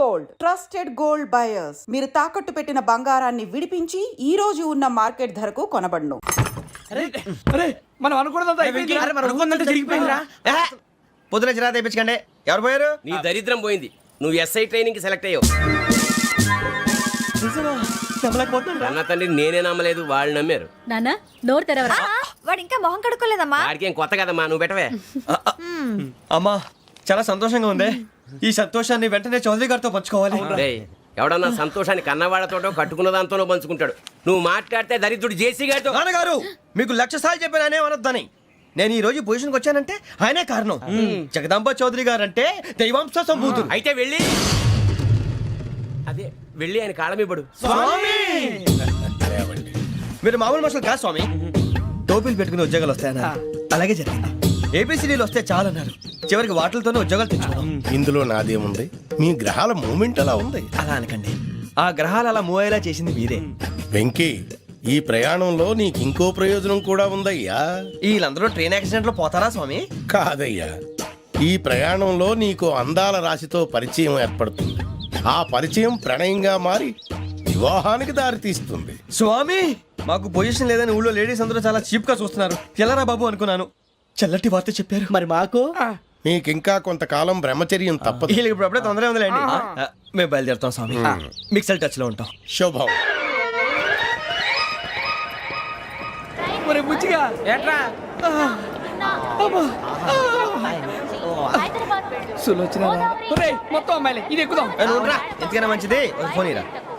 Gold trusted gold buyers మీరు తాకట్టు పెట్టిన బంగారాన్ని విడిపించి ఈ రోజు ఉన్న మార్కెట్ ధరకు కొనబడును. అరే మనం అనుకున్నదంతా అయిపోయింది. అరే మనం అనుకున్నట్టు జరిగిపోయిందిరా. ఏహే, పొద్దున చిరా తెప్పించకండి ఎవరు పోయారు? నీ దరిద్రం పోయింది. నువ్వు ఎస్ఐ ట్రైనింగ్కి సెలెక్ట్ అయ్యావు. అన్న తండ్రి నేనే నమ్మలేదు వాళ్ళు నమ్మారు. నాన్న నోరు తెరవరా? వాడు ఇంకా మొహం కడుక్కోలేదమ్మా. వాడికి ఏం కొత్త కదమ్మా నువ్వు పెట్టవే. అమ్మా చాలా సంతోషంగా ఉంది. ఈ సంతోషాన్ని వెంటనే చౌదరి గారితో పంచుకోవాలి. ఎవడన్నా సంతోషాన్ని కన్నవాళ్ళతోటో కట్టుకున్న దాంతోనో పంచుకుంటాడు. నువ్వు మాట్లాడితే దరిద్రుడు జేసీ గారితో నాన్నగారు మీకు లక్ష సార్లు చెప్పాననే అనొద్దని. నేను ఈ రోజు పొజిషన్కి వచ్చానంటే ఆయనే కారణం. జగదాంబ చౌదరి గారు అంటే దైవాంశ సంభూతుడు. అయితే వెళ్ళి అదే వెళ్ళి ఆయన కాళమివ్వడు మీరు మామూలు మనుషులు కాదు స్వామి. టోపీలు పెట్టుకుని ఉద్యోగాలు వస్తాయన్నారు. అలాగే జరిగింది. ఏపీసీడీలు వస్తే చాలన్నారు. చివరికి వాటిలతోనే ఉద్యోగాలు తెచ్చుకున్నాం. ఇందులో నాదేముంది? మీ గ్రహాల మూమెంట్ అలా ఉంది? అలా అనకండి. ఆ గ్రహాలు అలా మూవ్ అయ్యేలా చేసింది మీరే. వెంకీ ఈ ప్రయాణంలో నీకు ఇంకో ప్రయోజనం కూడా ఉందయ్యా. వీళ్ళందరూ ట్రైన్ యాక్సిడెంట్లో పోతారా స్వామి? కాదయ్యా. ఈ ప్రయాణంలో నీకు అందాల రాశితో పరిచయం ఏర్పడుతుంది. ఆ పరిచయం ప్రణయంగా మారి వివాహానికి దారితీస్తుంది. స్వామి మాకు పొజిషన్ లేదని ఊళ్ళో లేడీస్ అందరూ చాలా చీప్గా చూస్తున్నారు. ఎలారా బాబు అనుకున్నాను. చల్లటి వార్త చెప్పారు. మరి మాకు? నీకింకా కొంతకాలం బ్రహ్మచర్యం తప్పదు. వీళ్ళకి ఇప్పుడు అప్పుడే తొందరగా ఉందిలేండి. మేము బయలుదేరుతాం స్వామి. మిక్సల్ టచ్లో ఉంటాం. శుభం. మరి బుచ్చిగా ఏట్రా? సులోచన మొత్తం అమ్మాయిలే. ఇది ఎక్కుదాం. ఎందుకైనా మంచిది? ఫోన్ ఇరా.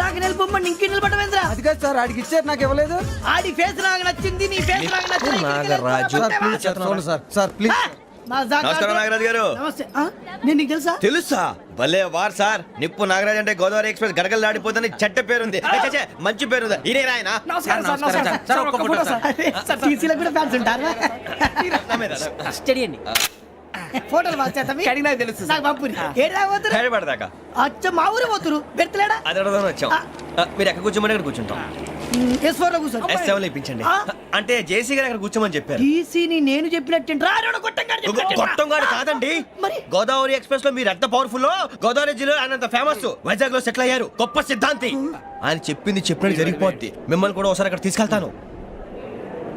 ఇందాక నిలబొమ్మని ఇంకే నిలబడమేంద్రా అది కాదు సార్ ఆడికి ఇచ్చారు నాకు ఇవ్వలేదు. ఆడి ఫేస్ నాకు నచ్చింది నీ ఫేస్ నాకు నచ్చింది. నాగరాజు? సార్ సార్ ప్లీజ్ నమస్కారం నాగరాజు గారు. నమస్తే. ఆ? నేను నీకు తెలుసా? తెలుసా? భలే వార్ సార్. నిప్పు నాగరాజ్ అంటే గోదావరి ఎక్స్ప్రెస్ గడగలు దాడిపోతుంది చెడ్డ పేరుంది. ఏ, ఛే, ఛే, మంచి పేరు ఈయన ఆయన. నమస్కారం సార్ నమస్కారం సార్. ఒక్క ఫోటో సార్. అరే, సార్ టీసీలో కూడా ఫ్యాన్స్ ఉంటారా? స్టడీ అండి. ఫోటోలు మార్చేస్తాం కడిగి నాకు తెలుసు నాకు పంపుని. ఏడు పోతురు? పడదాకా అచ్చ మా ఊరు పోతురు? పెడతలేడా అది వచ్చాం. మీరు ఎక్కడ కూర్చోమని అక్కడ కూర్చుంటాం. ఎస్ ఫోర్లో కూర్చో? ఎస్ సెవెన్ ఇప్పించండి? అంటే జేసీ గారు అక్కడ కూర్చోమని చెప్పారు. టీసీని నేను చెప్పినట్టు. గొప్పం గారు కాదండి. మరి? గోదావరి ఎక్స్ప్రెస్లో మీరు ఎంత పవర్ఫుల్ గోదావరి జిల్లా ఆయన ఫేమస్ వైజాగ్లో సెటిల్ అయ్యారు. గొప్ప సిద్ధాంతి. ఆయన చెప్పింది చెప్పినట్టు జరిగిపోద్ది. మిమ్మల్ని కూడా ఒకసారి అక్కడ తీసుకెళ్తాను.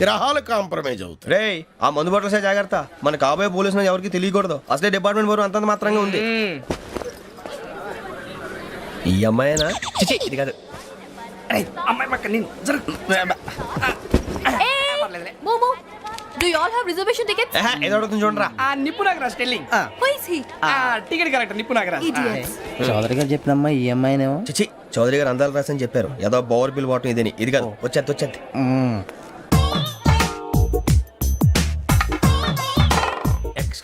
గ్రహాలు కాంప్రమైజ్ అవుతాయి. రే ఆ మందు బాటలసే జాగ్రత్త. మన కాబోయే పోలీసులు ఎవరికి తెలియకూడదు. అసలే డిపార్ట్మెంట్ బోరు అంతంత మాత్రంగా ఉంది. ఈ అమ్మాయినా? చిచి, ఇది కాదు. అమ్మాయి పక్క నేను momo do you all have reservation tickets ఏహే, ఏదో అడుగుతుంది చూడరా. ఆ నిప్పు Nagaraj telling. Who is he ఆ టికెట్ కరెక్ట్ నిప్పు నాగరాజ్. ఇడియట్స్ చౌదరి గారు చెప్పినమ్మా ఈ అమ్మాయినేమో. చిచి చౌదరి గారు అందాలు రాసని చెప్పారు. ఏదో బోర్ బిల్ వాటం ఇదని. ఇది కాదు వచ్చేది వచ్చేది.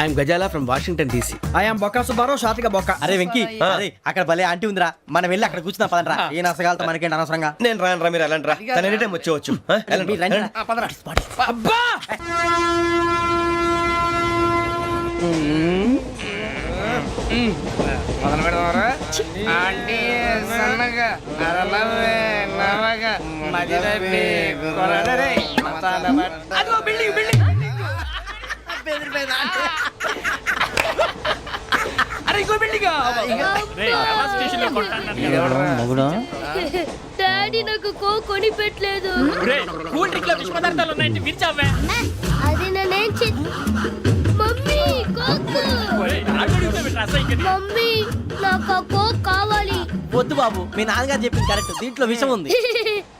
I'm Gazala from Washington DC. ఆయా బొక్క సుబ్బారావు షాతిక బొక్క. అరే వెంకీ అరే అక్కడ భలే ఆంటీ ఉందిరా. మనం వెళ్ళి అక్కడ కూర్చున్నా పదనరా ఏ నసగాలతో మనకేంటి అనవసరంగా? నేను రాను రా మీరు ఎలాంటి రా తన ఎనీ టైం వచ్చేవచ్చు. అబ్బా! అదిగో బిల్డింగ్ బిల్డింగ్ అరే ఇంకో బిల్డింగ్ మగుడు? డాడీ నాకు కో కొని పెట్టలేదు. కూల్ డ్రింక్లో విష పదార్థాలు ఉన్నాయంటే విరిచావే అది నేనేం చే మమ్మీ కోక్. మమ్మీ నాకు ఆ కోక్ కావాలి. వద్దు బాబు మీ నాన్నగారు చెప్పింది కరెక్ట్ దీంట్లో విషయం ఉంది.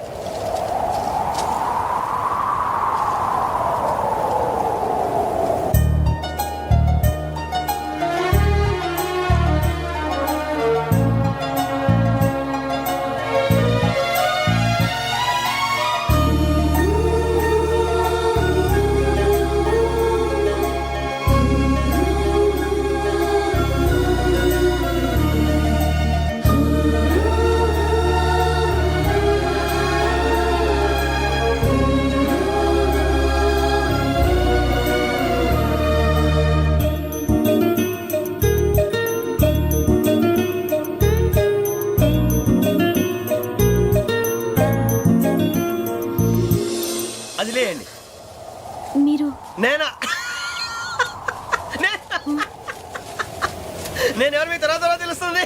నేను ఎవరు మీ తర్వాత తర్వాత తెలుస్తుంది?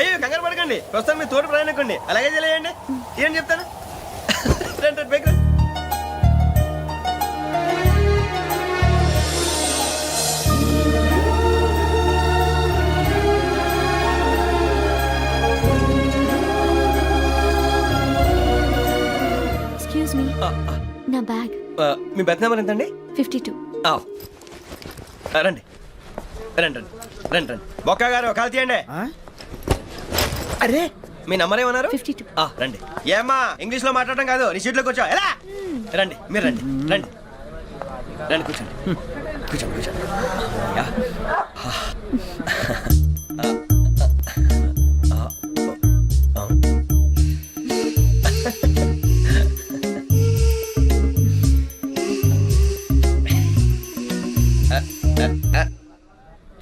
అయ్యో కంగారు పడకండి. ప్రస్తుతం మీ తోటి ప్రయాణకండి అలాగే తెలియండి ఏం చెప్తాను? రండి. ఎక్స్క్యూజ్ మీ నా బ్యాగ్. మీ బెత్ నెంబర్ ఎంతండి? Fifty two. రండి. రండి రండి. రండి రండి. బొక్క గారు కాల్ తీయండి? అరే! మీ నంబర్ ఏమన్నారు? Fifty two. ఆ, రండి. ఏమ్మా ఇంగ్లీష్లో మాట్లాడడం కాదు నీ సీట్లోకి వచ్చా ఎలా? రండి మీరు రండి. రండి. రండి కూర్చోండి. కూర్చోండి కూర్చోండి. యా.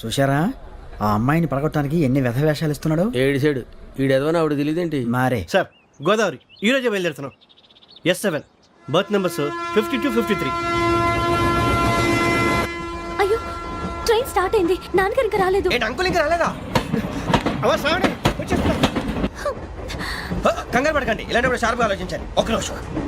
చూశారా? ఆ అమ్మాయిని పడగొట్టడానికి ఎన్ని వ్యధ వేషాలు ఇస్తున్నాడు? ఏడు సైడు ఈడెదవో ఆవిడ తెలియదేంటి? మారే. సార్ గోదావరి ఈ రోజే బయలుదేరుతున్నాం. S seven berth numbers fifty two fifty three. అయ్యో ట్రైన్ స్టార్ట్ అయింది. నాన్నగారు ఇంకా రాలేదు. ఏంటి అంకుల్ ఇంకా రాలేదా? హ, కంగారు పడకండి. ఇలాంటప్పుడు షార్ప్గా ఆలోచించండి. ఒక్క నిమిషం.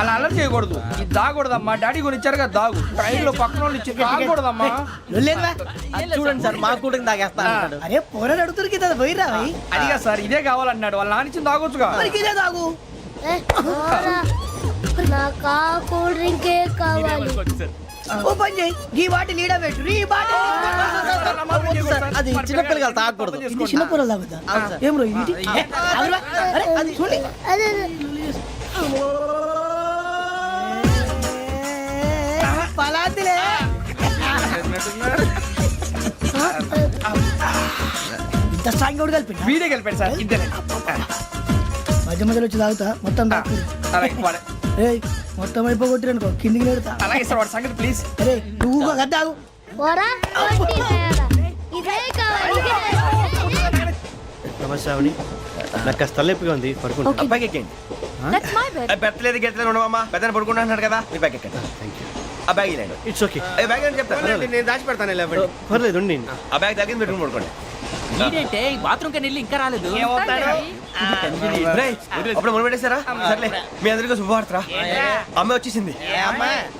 అలా అలర్ట్ చేయకూడదు. ఇది దాగకూడదమ్మా. డాడీ కొని ఇచ్చారు కదా దాగు. ట్రైన్లో పక్కన వాళ్ళు ఇచ్చి దాగకూడదమ్మా? చూడండి సార్ మా కూడా తాగేస్తా అన్నాడు. అరే పోరాడు అడుగుతారు కదా పోయిరా. అదిగా సార్ ఇదే కావాలన్నాడు. వాళ్ళ నాన్న ఇచ్చింది తాగొచ్చుగా. మరి ఇదే తాగు. నాకు కూల్ డ్రింకే కావాలి. ఓ పని చేయి. ఈ బాటి లీడ పెట్టు. ఈ బాటి అది చిన్నపిల్లలు తాగకూడదు. చిన్న తాగుతా. ఏం రో ఇది? ఏ, ఆగురా. అరే అది చూడండి పలాతిలే. ఇంత స్ట్రాంగ్ కూడా కలిపి వీడే గెలిపాడు సార్ ఇద్దరే మధ్య మధ్యలో వచ్చి తాగుతా మొత్తం తాగు అలాగే వాడు- ఏయ్ మొత్తం అయిపోగొట్టి అనుకో కిందికి నేడుతా అలాగే సార్ వాడు సంగతి ప్లీజ్ అరే నువ్వు ఇదే కావాలి. నమస్తే శ్రావణి నాకు కాస్త తలెప్పిగా ఉంది పడుకుంటా అబ్బాయికి ఎక్కండి దట్స్ మై బెడ్ ఏ, పెట్టలేదు గెట్టలేదు ఉండవమ్మా పెద్దని పడుకుంటున్నాడు కదా. మీ బ్యాగ్ ఎక్కండి. ఆ బ్యాగ్ ఇలాండి ఇట్స్ ఓకే ఏ బ్యాగ్ అని చెప్తాను నేను దాచి పెడతాను లేవండి. పర్లేదు ఉండి ఆ బ్యాగ్ తగ్గింది పెట్టుకుని పడుకోండి. బాత్రూమ్ కని వెళ్ళి ఇంకా రాలేదు? అప్పుడు మొదలు పెట్టేశారా? సర్లే మీ అందరికీ శుభవార్తరా అమ్మ వచ్చేసింది.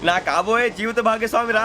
నా కాబోయే జీవిత భాగ్యస్వామిరా.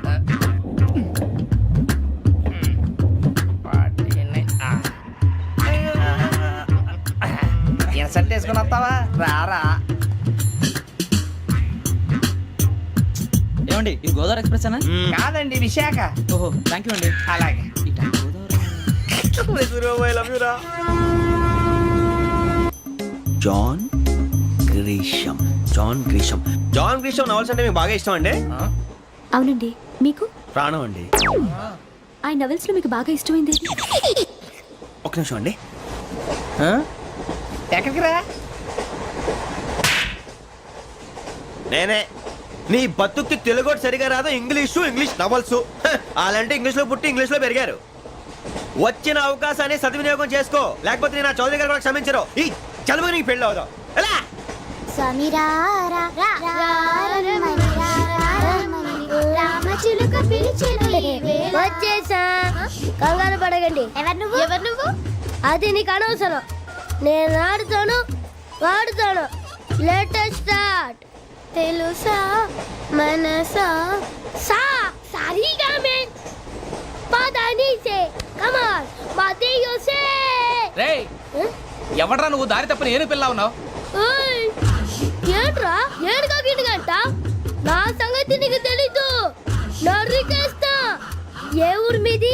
వేసుకుని వస్తావా రారా. ఏమండి ఇది గోదావరి ఎక్స్ప్రెస్ అనా కాదండి విశాఖ. ఓహో థ్యాంక్ యూ అండి. అలాగే. John Grisham. John Grisham. John Grisham novels అంటే మీకు బాగా ఇష్టం అండి? అవునండి. మీకు? ప్రాణం అండి. ఆ నవెల్స్లో మీకు బాగా ఇష్టమైంది. ఒక్క నిమిషం అండి. ఎక్కడికి రా? నేనే. నీ బతుక్కి తెలుగు సరిగా రాదు ఇంగ్లీషు ఇంగ్లీష్ నవల్స్. అలాంటి ఇంగ్లీష్లో పుట్టి ఇంగ్లీష్లో పెరిగారు. వచ్చిన అవకాశాన్ని సద్వినియోగం చేసుకో. లేకపోతే నేను నా చౌదరి గారు కూడా క్షమించరు ఈ చదువు నీకు పెళ్ళి అవుదాం. ఎలా? రామచిలుక వచ్చేసా. కంగారు పడగండి ఎవరు నువ్వు? ఎవరు నువ్వు? అది నీకు అనవసరం. నేను ఆడుతాను వాడుతాను. లేటెస్ట్ స్టార్ట్ తెలుసా మనసా? సా. Padanise. Come on. Mateo say. రే ఎవడ్రా నువ్వు? దారి తప్పని ఏను పిల్ల ఉన్నావు? ఏంట్రా? ఏడుగా గిడుగంట నా సంగతి నీకు తెలీదు. నరికేస్తా ఏ ఊరు మీది?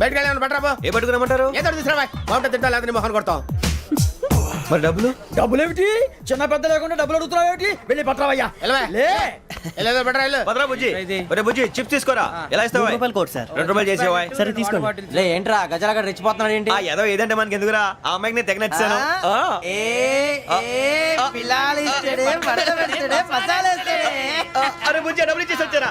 బయటకు వెళ్ళాను బట్రాబో ఏ పట్టుకురమ్మంటారు ఏదో తీసుకురా బాగుంటుంది తింటా లేదా నీ మొహాన్ని కొడతాం మరి డబ్బులు? డబ్బులు ఏమిటి చిన్న పెద్ద లేకుండా డబ్బులు అడుగుతున్నావు ఏమిటి వెళ్ళి పట్టరావయ్యా వెళ్ళవా? లే. వెళ్ళేదో బట్రా వెళ్ళు. భద్రా బుజ్జి. ఒరే బుజ్జి చిప్స్ తీసుకోరా? ఎలా ఇస్తావా రూపాయలు కోట్ సార్. రెండు రూపాయలు చేసేవా సరే తీసుకోండి. లే ఏంట్రా గజాల గడ రెచ్చిపోతున్నాడు ఏంటి? ఆ ఏదో ఏదంటే మనకి ఎందుకురా? ఆ అమ్మాయికి నేను తెగ నచ్చాను? ఏ అరే బుజ్జి డబ్బులు ఇచ్చేసి వచ్చారా?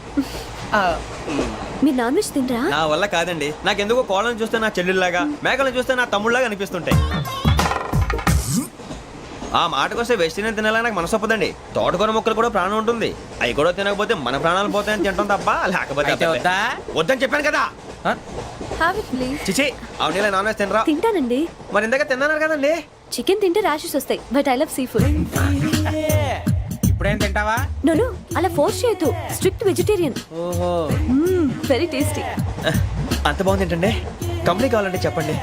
మీరు నాన్ వెజ్ తినరా నా వల్ల కాదండి. నాకెందుకో కోళ్ళని చూస్తే నా చెల్లెళ్ళలాగా మేకలను చూస్తే నా తమ్ముళ్ళలాగా అనిపిస్తుంటాయి. ఆ మాటకొస్తే వెస్టిరియన్ తినాలని నాకు మనసు ఒప్పదండి. తోటకూర మొక్కలు కూడా ప్రాణం ఉంటుంది. అవి కూడా తినకపోతే మన ప్రాణాలు పోతాయని తింటాం తప్ప లేకపోతే? వద్దని చెప్పాను కదా. హ్యావ్ ఇట్ ప్లీజ్ చిచి అవునీ నాన్ వెజ్ తినరా? తింటానండి. మరి ఇందాక తిన్నాను కదండి. చికెన్ తింటే ర్యాషెస్ వస్తాయి but I love sea food ఇప్పుడేం తింటావా? నోను అలా ఫోర్స్ చేయొద్దు. స్ట్రిక్ట్ వెజిటేరియన్ ఓహో. వెరీ టేస్టీ అంత బాగుంది ఏంటండి? కంప్లీట్ కావాలంటే చెప్పండి.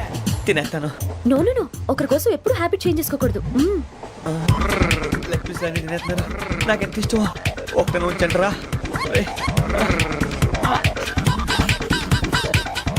తినేస్తాను. నో నో నో ఒకరి కోసం ఎప్పుడు హ్యాబిట్ చేంజ్ చేసుకోకూడదు. లెగ్ పీస్ అన్ని తినేస్తున్నాను. నాకు ఎంత ఇష్టం ఒక్క ఉంచండిరా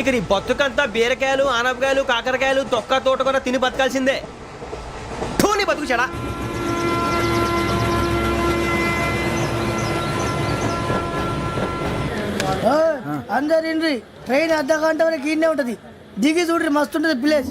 ఇక నీ బతుకంతా బీరకాయలు ఆనపకాయలు కాకరకాయలు తొక్క తోట కూడా తిని బతకాల్సిందే. థూ, బతుకు చెడా. అందరు ఇండ్రి ట్రైన్ అర్ధ గంట వరకు ఇన్నే ఉంటది. దిగి చూడ్రి మస్తుంటది ప్లేస్.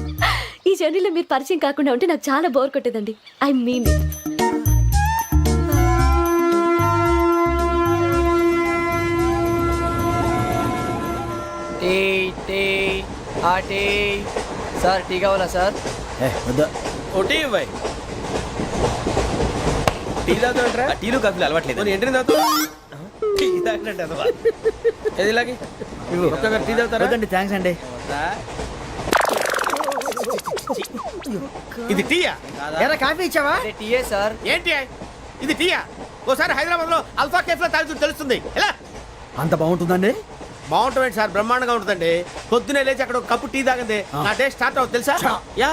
ఈ జర్నీలో మీరు పరిచయం కాకుండా ఉంటే నాకు చాలా బోర్ కొట్టేదండి. ఐ మీన్ టీ టీ ఆ టీ. సార్ టీ కావాలా సార్? ఏ వద్దా. ఒకటి ఇవ్వాయి టీ తాగుతాంట్రా ఆ, టీలు కాఫీలు అలవాట్లేదు. మరి ఎంట్రీ తాగుతావు? టీ తాగినట్టు అదవా. ఏది ఇలాగి? ఒక్కొక్కరు టీ తాగుతారా? వద్దండి థ్యాంక్స్ అండి. ఇది టీయా? ఎరా కాఫీ ఇచ్చావా? టీయే సార్. ఏంటి? ఇది టీయా? ఓసారి హైదరాబాద్లో అల్ఫా కేఫ్లో తాగుతూ తెలుస్తుంది. ఎలా? అంత బాగుంటుందండి? బాగుంటుంది సార్ బ్రహ్మాండంగా ఉంటుందండి. పొద్దునే లేచి అక్కడ ఒక కప్పు టీ తాగింది. నా డే స్టార్ట్ అవుతుంది తెలుసా? యా.